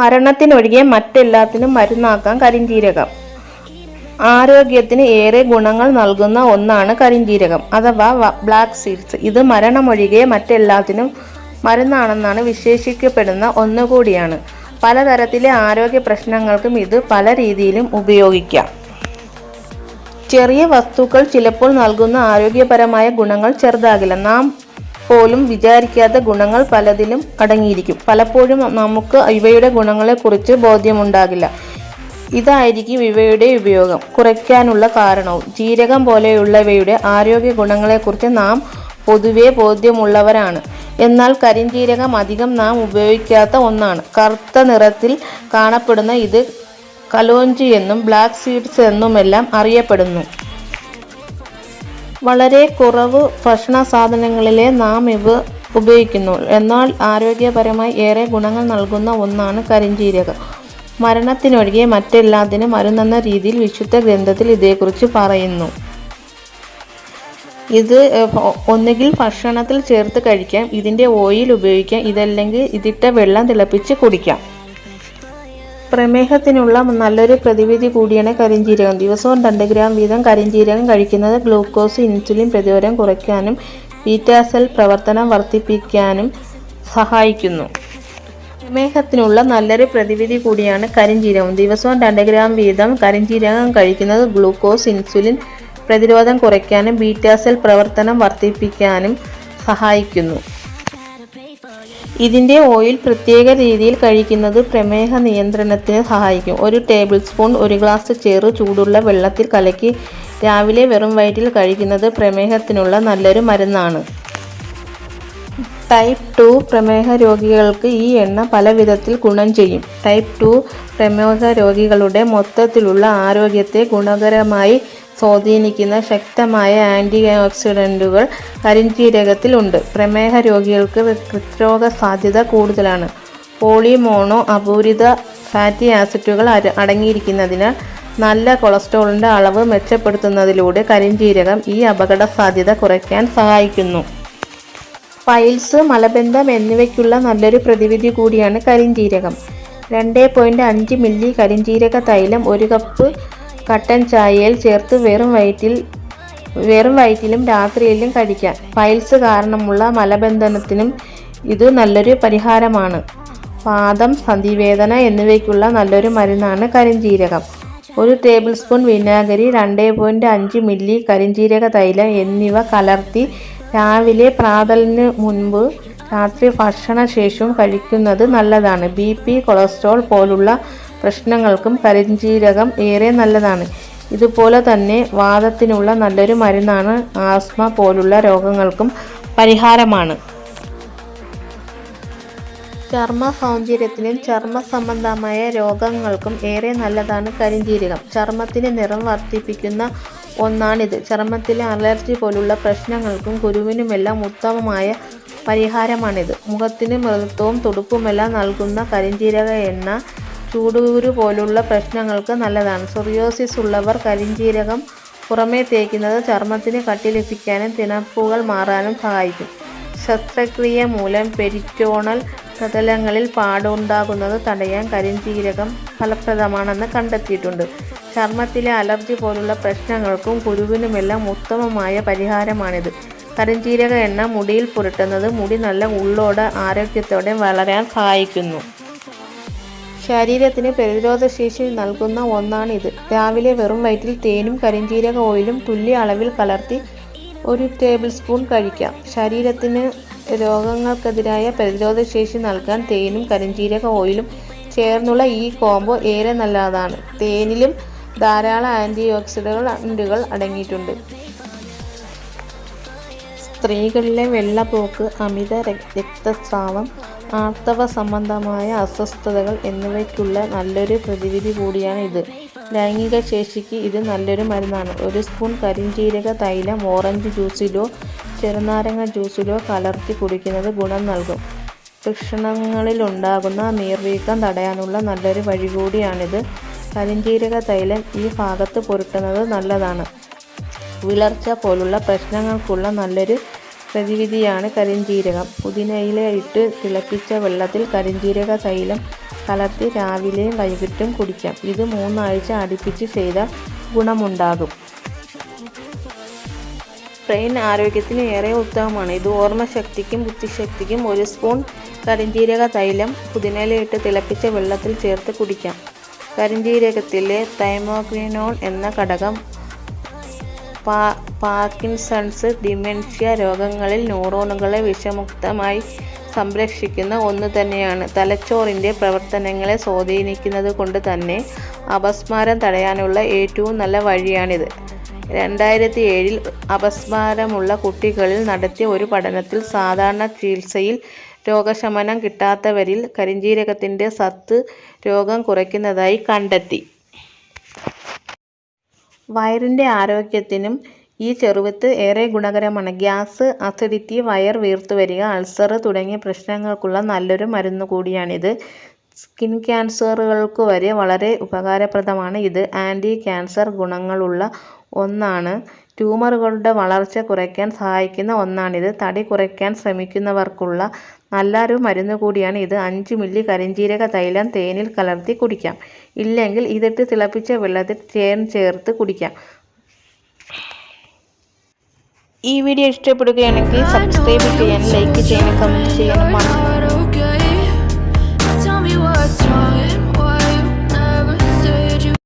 മരണത്തിനൊഴികെ മറ്റെല്ലാത്തിനും മരുന്നാക്കാം കരിഞ്ജീരകം ആരോഗ്യത്തിന് ഏറെ ഗുണങ്ങൾ നൽകുന്ന ഒന്നാണ് കരിഞ്ജീരകം അഥവാ ബ്ലാക്ക് സീഡ്സ്. ഇത് മരണമൊഴികെ മറ്റെല്ലാത്തിനും മരുന്നാണെന്നാണ് വിശേഷിക്കപ്പെടുന്ന ഒന്നുകൂടിയാണ് പലതരത്തിലെ ആരോഗ്യ പ്രശ്നങ്ങൾക്കും ഇത് പല രീതിയിലും ഉപയോഗിക്കാം. ചെറിയ വസ്തുക്കൾ ചിലപ്പോൾ നൽകുന്ന ആരോഗ്യപരമായ ഗുണങ്ങൾ ചെറുതാകില്ല. നാം പോലും വിചാരിക്കാത്ത ഗുണങ്ങൾ പലതിലും അടങ്ങിയിരിക്കും. പലപ്പോഴും നമുക്ക് ഇവയുടെ ഗുണങ്ങളെക്കുറിച്ച് ബോധ്യമുണ്ടാകില്ല. ഇതായിരിക്കും ഇവയുടെ ഉപയോഗം. കുറയ്ക്കാനുള്ള കാരണവും. ജീരകം പോലെയുള്ളവയുടെ ആരോഗ്യ ഗുണങ്ങളെക്കുറിച്ച് നാം പൊതുവെ ബോധ്യമുള്ളവരാണ്. എന്നാൽ കരിഞ്ജീരകം അധികം നാം ഉപയോഗിക്കാത്ത ഒന്നാണ്. കറുത്ത നിറത്തിൽ കാണപ്പെടുന്ന ഇത് കലോഞ്ചി എന്നും ബ്ലാക്ക് സീഡ്സ് എന്നുമെല്ലാം അറിയപ്പെടുന്നു. വളരെ കുറവ് ഭക്ഷണ സാധനങ്ങളിലെ നാം ഇവ ഉപയോഗിക്കുന്നു. എന്നാൽ ആരോഗ്യപരമായി ഏറെ ഗുണങ്ങൾ നൽകുന്ന ഒന്നാണ് കരിഞ്ജീരകം മരണത്തിനൊഴികെ മറ്റെല്ലാത്തിനും മരുന്നെന്ന രീതിയിൽ വിശുദ്ധ ഗ്രന്ഥത്തിൽ ഇതേക്കുറിച്ച് പറയുന്നു. ഇത് ഒന്നുകിൽ ഭക്ഷണത്തിൽ ചേർത്ത് കഴിക്കാം ഇതിന്റെ ഓയിൽ ഉപയോഗിക്കാം ഇതല്ലെങ്കിൽ ഇതിട്ട വെള്ളം തിളപ്പിച്ച് കുടിക്കാം. പ്രമേഹത്തിനുള്ള നല്ലൊരു പ്രതിവിധി കൂടിയാണ് കരിഞ്ജീരകം ദിവസവും രണ്ട് ഗ്രാം വീതം കരിഞ്ജീരകം കഴിക്കുന്നത് ഗ്ലൂക്കോസ് ഇൻസുലിൻ പ്രതിരോധം കുറയ്ക്കാനും ബീറ്റാ സെൽ പ്രവർത്തനം വർദ്ധിപ്പിക്കാനും സഹായിക്കുന്നു. പ്രമേഹത്തിനുള്ള നല്ലൊരു പ്രതിവിധി കൂടിയാണ് കരിഞ്ജീരകം ദിവസവും രണ്ട് ഗ്രാം വീതം കരിഞ്ജീരകം കഴിക്കുന്നത് ഗ്ലൂക്കോസ് ഇൻസുലിൻ പ്രതിരോധം കുറയ്ക്കാനും ബീറ്റാ സെൽ പ്രവർത്തനം വർദ്ധിപ്പിക്കാനും സഹായിക്കുന്നു. ഇതിന്റെ ഓയിൽ പ്രത്യേക രീതിയിൽ കഴിക്കുന്നത് പ്രമേഹ നിയന്ത്രണത്തിന് സഹായിക്കും. ഒരു ടേബിൾ സ്പൂൺ ഒരു ഗ്ലാസ് ചെറു ചൂടുള്ള വെള്ളത്തിൽ കലക്കി രാവിലെ വെറും വയറ്റിൽ കഴിക്കുന്നത് പ്രമേഹത്തിനുള്ള നല്ലൊരു മരുന്നാണ്. ടൈപ്പ് ടു പ്രമേഹ രോഗികൾക്ക് ഈ എണ്ണ പല വിധത്തിൽ ഗുണം ചെയ്യും. ടൈപ്പ് ടു പ്രമേഹ രോഗികളുടെ മൊത്തത്തിലുള്ള ആരോഗ്യത്തെ ഗുണകരമായി സ്വാധീനിക്കുന്ന ശക്തമായ ആന്റി ഓക്സിഡന്റുകൾ കരിഞ്ജീരകത്തിലുണ്ട് പ്രമേഹ രോഗികൾക്ക് ഹൃദ്രോഗ സാധ്യത കൂടുതലാണ്. പോളിമോണോ അപൂരിത ഫാറ്റി ആസിഡുകൾ അടങ്ങിയിരിക്കുന്നതിനാൽ നല്ല കൊളസ്ട്രോളിന്റെ അളവ് മെച്ചപ്പെടുത്തുന്നതിലൂടെ കരിഞ്ജീരകം ഈ അപകട സാധ്യത കുറയ്ക്കാൻ സഹായിക്കുന്നു. പൈൽസ് മലബന്ധം എന്നിവയ്ക്കുള്ള നല്ലൊരു പ്രതിവിധി കൂടിയാണ് കരിഞ്ജീരകം രണ്ട് പോയിന്റ് അഞ്ച് മില്ലി കരിഞ്ജീരക തൈലം ഒരു കപ്പ് കട്ടൻ ചായയിൽ ചേർത്ത് വെറും വയറ്റിൽ വെറും വയറ്റിലും രാത്രിയിലും കഴിക്കാം. പൈൽസ് കാരണമുള്ള മലബന്ധനത്തിനും ഇത് നല്ലൊരു പരിഹാരമാണ്. പാദം സന്ധിവേദന എന്നിവയ്ക്കുള്ള നല്ലൊരു മരുന്നാണ് കരിഞ്ചീരകം. ഒരു ടേബിൾ സ്പൂൺ വിനാഗിരി രണ്ട് പോയിന്റ് അഞ്ച് മില്ലി കരിഞ്ചീരക തൈലം എന്നിവ കലർത്തി രാവിലെ പ്രാതലിന് മുൻപ് രാത്രി ഭക്ഷണശേഷവും കഴിക്കുന്നത് നല്ലതാണ്. ബി പി കൊളസ്ട്രോൾ പോലുള്ള പ്രശ്നങ്ങൾക്കും കരിഞ്ജീരകം ഏറെ നല്ലതാണ്. ഇതുപോലെ തന്നെ വാദത്തിനുള്ള നല്ലൊരു മരുന്നാണ് ആസ്മ പോലുള്ള രോഗങ്ങൾക്കും പരിഹാരമാണ്. ചർമ്മ സൗന്ദര്യത്തിനും ചർമ്മ സംബന്ധമായ രോഗങ്ങൾക്കും ഏറെ നല്ലതാണ് കരിഞ്ജീരകം ചർമ്മത്തിന് നിറം വർദ്ധിപ്പിക്കുന്ന ഒന്നാണിത്. ചർമ്മത്തിലെ അലർജി പോലുള്ള പ്രശ്നങ്ങൾക്കും കുരുവിനുമെല്ലാം ഉത്തമമായ പരിഹാരമാണിത്. മുഖത്തിന് മൃദുത്വവും തുടുപ്പുമെല്ലാം നൽകുന്ന കരിഞ്ജീരക എണ്ണ ചൂടുകുരു പോലുള്ള പ്രശ്നങ്ങൾക്ക് നല്ലതാണ്. സൊറിയോസിസ് ഉള്ളവർ കരിഞ്ചീരകം പുറമേ തേക്കുന്നത് ചർമ്മത്തിന് കട്ടി ലഭിക്കാനും തിണപ്പുകൾ മാറാനും സഹായിക്കും. ശസ്ത്രക്രിയ മൂലം പെരിറ്റോണൽ പ്രതലങ്ങളിൽ പാടുണ്ടാകുന്നത് തടയാൻ കരിഞ്ജീരകം ഫലപ്രദമാണെന്ന് കണ്ടെത്തിയിട്ടുണ്ട്. ചർമ്മത്തിലെ അലർജി പോലുള്ള പ്രശ്നങ്ങൾക്കും കുരുവിനുമെല്ലാം ഉത്തമമായ പരിഹാരമാണിത്. കരിഞ്ചീരക എണ്ണ മുടിയിൽ പുരട്ടുന്നത് മുടി നല്ല ഉള്ളോടെ ആരോഗ്യത്തോടെ വളരാൻ സഹായിക്കുന്നു. ശരീരത്തിന് പ്രതിരോധശേഷി നൽകുന്ന ഒന്നാണിത്. രാവിലെ വെറും വയറ്റിൽ തേനും കരിഞ്ജീരക ഓയിലും തുല്യ അളവിൽ കലർത്തി ഒരു ടേബിൾ സ്പൂൺ കഴിക്കാം. ശരീരത്തിന് രോഗങ്ങൾക്കെതിരായ പ്രതിരോധശേഷി നൽകാൻ തേനും കരിഞ്ജീരക ഓയിലും ചേർന്നുള്ള ഈ കോംബോ ഏറെ നല്ലതാണ്. തേനിലും ധാരാളം ആന്റി ഓക്സിഡന്റുകൾ അടങ്ങിയിട്ടുണ്ട്. സ്ത്രീകളിലെ വെള്ളപ്പോക്ക് അമിത രക്- രക്തസ്രാവം ആർത്തവ സംബന്ധമായ അസ്വസ്ഥതകൾ എന്നിവയ്ക്കുള്ള നല്ലൊരു പ്രതിവിധി കൂടിയാണ് ഇത്. ലൈംഗിക ശേഷിക്ക് ഇത് നല്ലൊരു മരുന്നാണ്. ഒരു സ്പൂൺ കരിഞ്ചീരക തൈലം ഓറഞ്ച് ജ്യൂസിലോ ചെറുനാരങ്ങ ജ്യൂസിലോ കലർത്തി കുടിക്കുന്നത് ഗുണം നൽകും. വൃഷണങ്ങളിലുണ്ടാകുന്ന നീർവീക്കം തടയാനുള്ള നല്ലൊരു വഴി കൂടിയാണിത്. കരിഞ്ജീരക തൈലം ഈ ഭാഗത്ത് പുരട്ടുന്നത് നല്ലതാണ്. വിളർച്ച പോലുള്ള പ്രശ്നങ്ങൾക്കുള്ള നല്ലൊരു പ്രതിവിധിയാണ് കരിഞ്ചീരകം. പുതിനയില ഇട്ട് തിളപ്പിച്ച വെള്ളത്തിൽ കരിഞ്ജീരക തൈലം കലർത്തി രാവിലെയും വൈകിട്ടും കുടിക്കാം. ഇത് മൂന്നാഴ്ച അടുപ്പിച്ച് ചെയ്ത ഗുണമുണ്ടാകും. ബ്രെയിൻ ആരോഗ്യത്തിന് ഏറെ ഉത്തമമാണ്. ഇത് ഓർമ്മശക്തിക്കും ബുദ്ധിശക്തിക്കും ഒരു സ്പൂൺ കരിഞ്ജീരക തൈലം പുതിനയിലയിട്ട് തിളപ്പിച്ച വെള്ളത്തിൽ ചേർത്ത് കുടിക്കാം. കരിഞ്ചീരകത്തിലെ തൈമോഗ്രിനോൾ എന്ന ഘടകം പാർക്കിൻസൺസ് ഡിമെൻഷ്യ രോഗങ്ങളിൽ ന്യൂറോണുകളെ വിഷമുക്തമായി സംരക്ഷിക്കുന്ന ഒന്ന് തന്നെയാണ്. തലച്ചോറിന്റെ പ്രവർത്തനങ്ങളെ സ്വാധീനിക്കുന്നത് കൊണ്ട് തന്നെ അപസ്മാരം തടയാനുള്ള ഏറ്റവും നല്ല വഴിയാണിത്. രണ്ടായിരത്തി ഏഴിൽ അപസ്മാരമുള്ള കുട്ടികളിൽ നടത്തിയ ഒരു പഠനത്തിൽ സാധാരണ ചികിത്സയിൽ രോഗശമനം കിട്ടാത്തവരിൽ കരിഞ്ചീരകത്തിന്റെ സത്ത് രോഗം കുറയ്ക്കുന്നതായി കണ്ടെത്തി. വയറിന്റെ ആരോഗ്യത്തിനും ഈ ചെറുവിത്ത് ഏറെ ഗുണകരമാണ്. ഗ്യാസ് അസിഡിറ്റി വയർ വീർത്തു വരിക അൾസർ തുടങ്ങിയ പ്രശ്നങ്ങൾക്കുള്ള നല്ലൊരു മരുന്ന് കൂടിയാണിത്. സ്കിൻ ക്യാൻസറുകൾക്ക് വരെ വളരെ ഉപകാരപ്രദമാണ് ഇത്. ആന്റി ക്യാൻസർ ഗുണങ്ങളുള്ള ഒന്നാണ്. ട്യൂമറുകളുടെ വളർച്ച കുറയ്ക്കാൻ സഹായിക്കുന്ന ഒന്നാണിത്. തടി കുറയ്ക്കാൻ ശ്രമിക്കുന്നവർക്കുള്ള നല്ലൊരു മരുന്ന് കൂടിയാണ് ഇത്. അഞ്ച് മില്ലി കരിഞ്ജീരക തൈലം തേനിൽ കലർത്തി കുടിക്കാം. ഇല്ലെങ്കിൽ ഇതിട്ട് തിളപ്പിച്ച വെള്ളത്തിൽ തേൻ ചേർത്ത് കുടിക്കാം. ഈ വീഡിയോ ഇഷ്ടപ്പെടുകയാണെങ്കിൽ സബ്സ്ക്രൈബ് ചെയ്യാനും ലൈക്ക് ചെയ്യാനും കമന്റ് ചെയ്യാനും മറന്നു